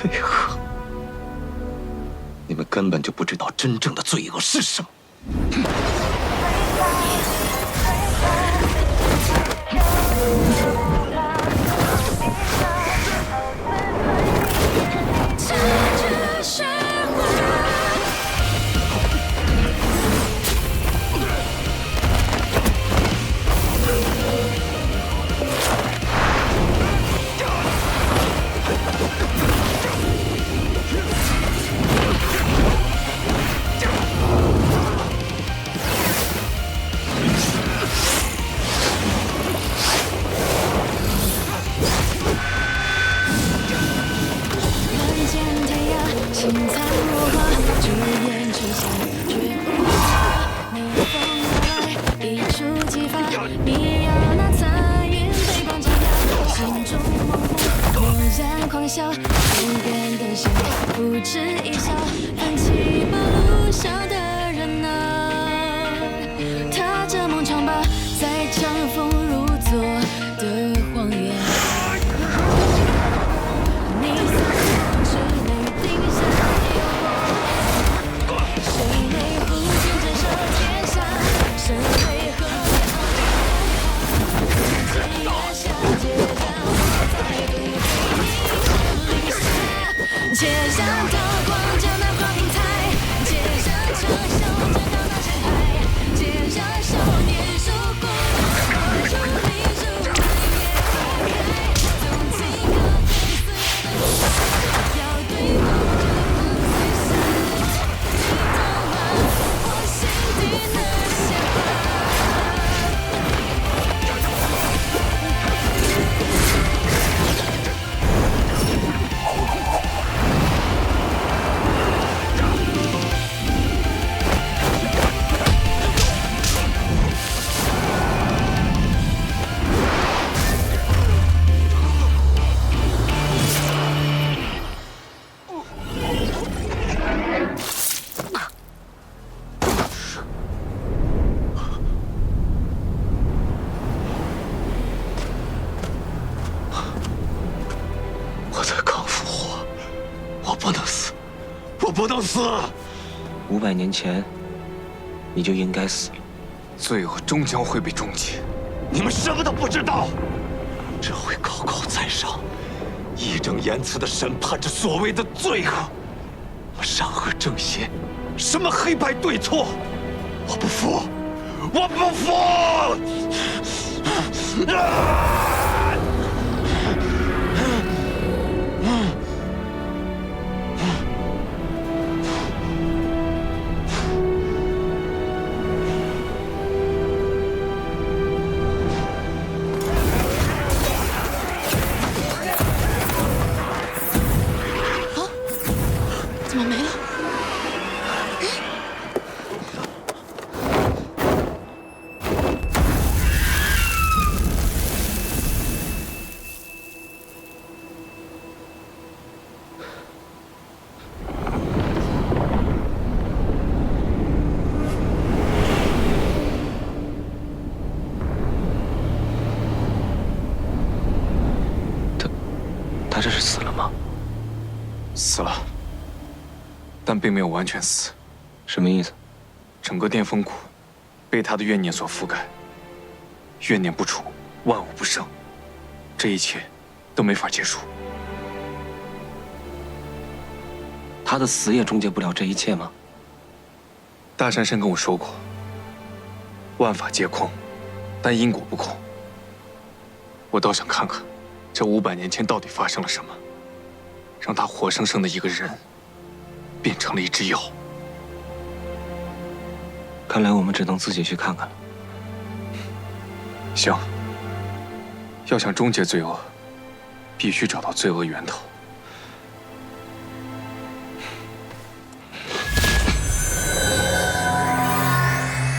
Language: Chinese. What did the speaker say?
罪恶，你们根本就不知道真正的罪恶是什么。笑，手边灯下，不止一笑，泛起半路上的离夏。我才刚复活，我不能死，我不能死！五百年前，你就应该死了。罪恶终将会被终结。你们什么都不知道，只会高高在上，义正言辞的审判着所谓的罪恶。什么善恶正邪，什么黑白对错，我不服，我不服！啊！死了，但并没有完全死。什么意思？整个巅峰谷被他的怨念所覆盖，怨念不除，万物不生，这一切都没法结束。他的死也终结不了这一切吗？大山神跟我说过，万法皆空，但因果不空。我倒想看看，这五百年前到底发生了什么，让他活生生的一个人，变成了一只妖。看来我们只能自己去看看了。行，要想终结罪恶，必须找到罪恶源头。